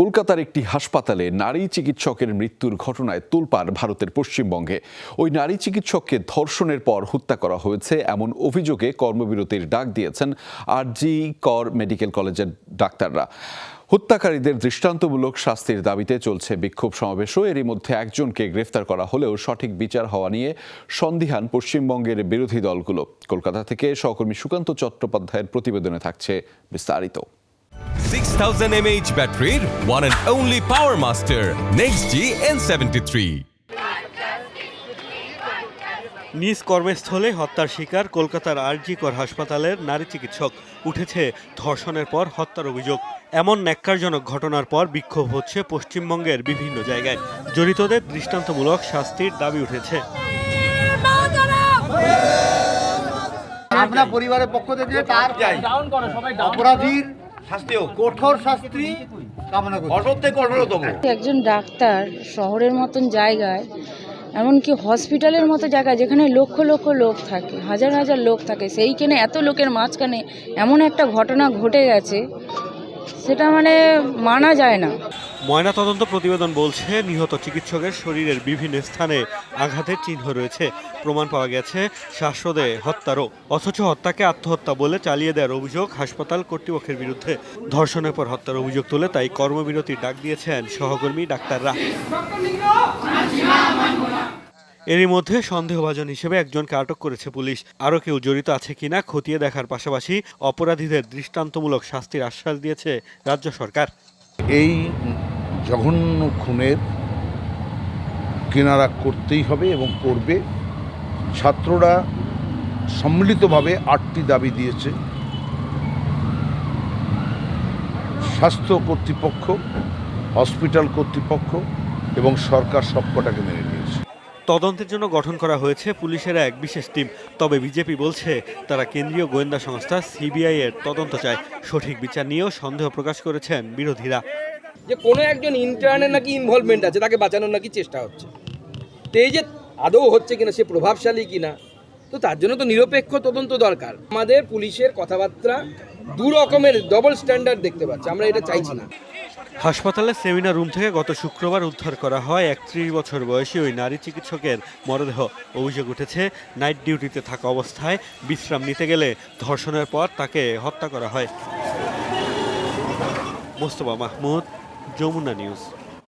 কলকাতার একটি হাসপাতালে নারী চিকিৎসকের মৃত্যুর ঘটনায় তোলপাড় ভারতের পশ্চিমবঙ্গে। ওই নারী চিকিৎসককে ধর্ষণের পর হত্যা করা হয়েছে এমন অভিযোগে কর্মবিরতির ডাক দিয়েছেন আরজি কর মেডিকেল কলেজের ডাক্তাররা। হত্যাকারীদের দৃষ্টান্তমূলক শাস্তির দাবিতে চলছে বিক্ষোভ সমাবেশও। এরই মধ্যে একজনকে গ্রেফতার করা হলেও সঠিক বিচার হওয়া নিয়ে সন্দিহান পশ্চিমবঙ্গের বিরোধী দলগুলো। কলকাতা থেকে সহকর্মী সুকান্ত চট্টোপাধ্যায়ের প্রতিবেদনে থাকছে বিস্তারিত। 6000 mAh ব্যাটারির one and only power master next G N73 নিজ কর্মস্থলে হত্যার শিকার কলকাতার আরজি কর হাসপাতালের নারী চিকিৎসক। উঠেছে ধর্ষণের পর হত্যার অভিযোগ। এমন ন্যাক্কারজনক ঘটনার পর বিক্ষোভ হচ্ছে পশ্চিমবঙ্গের বিভিন্ন জায়গায়। জড়িতদের দৃষ্টান্তমূলক শাস্তির দাবি উঠেছে। আমরা পরিবারের পক্ষ থেকে তার অপরাধীর শাস্তি কঠোর শাস্তি কামনা করি কঠোর কঠোরতম একজন ডাক্তার শহরের মতন জায়গায় এমনকি হসপিটালের মতো জায়গায় যেখানে লক্ষ লক্ষ লোক থাকে হাজার হাজার লোক থাকে সেইখানে এত লোকের মাঝখানে এমন একটা ঘটনা ঘটে গেছে সেটা মানে মানা যায় না। ময়নাতদন্ত প্রতিবেদন বলছে, নিহত চিকিৎসকের শরীরের বিভিন্ন স্থানে আঘাতের চিহ্ন রয়েছে। প্রমাণ পাওয়া গেছে, শ্বাসরোধে হত্যারও। অথচ হত্যাকে আত্মহত্যা বলে চালিয়ে দেওয়ার অভিযোগ হাসপাতাল কর্তৃপক্ষের বিরুদ্ধে। ধর্ষণের পর হত্যার অভিযোগ তুলে তাই কর্মবিরতির ডাক দিয়েছেন সহকর্মী ডাক্তাররা। এরই মধ্যে সন্দেহভাজন হিসেবে একজনকে আটক করেছে পুলিশ। আরও কেউ জড়িত আছে কিনা খতিয়ে দেখার পাশাপাশি অপরাধীদের দৃষ্টান্তমূলক শাস্তির আশ্বাস দিয়েছে রাজ্য সরকার। এই জঘন্য খুনের কিনারা করতেই হবে এবং করবে। ছাত্ররা সম্মিলিতভাবে আটটি দাবি দিয়েছে। স্বাস্থ্য কর্তৃপক্ষ, হসপিটাল কর্তৃপক্ষ এবং সরকার সবকটাকে মেনে নিয়েছে। তদন্তের জন্য গঠন করা হয়েছে পুলিশের এক বিশেষ টিম। তবে বিজেপি বলছে, তারা কেন্দ্রীয় গোয়েন্দা সংস্থা সিবিআই এর তদন্ত চায়। সঠিক বিচার নিয়েও সন্দেহ প্রকাশ করেছেন বিরোধীরা। যে কোনো একজন ইন্টার্নের নাকি ইনভলভমেন্ট আছে, তাকে বাঁচানোর নাকি চেষ্টা হচ্ছে। তো এই যে আদৌ হচ্ছে কিনা, সে প্রভাবশালী কিনা, তো তার জন্য তো নিরপেক্ষ তদন্ত দরকার। আমাদের পুলিশের কথাবার্তা দু রকমের ডবল স্ট্যান্ডার্ড দেখতে পাচ্ছি, আমরা এটা চাইছি না। হাসপাতালের সেমিনার রুম থেকে গত শুক্রবার উদ্ধার করা হয় একত্রিশ বছর বয়সী ওই নারী চিকিৎসকের মরদেহ। অভিযোগ উঠেছে, নাইট ডিউটিতে থাকা অবস্থায় বিশ্রাম নিতে গেলে ধর্ষণের পর তাকে হত্যা করা হয়। মোস্তফা মাহমুদ যমুনা নিউজ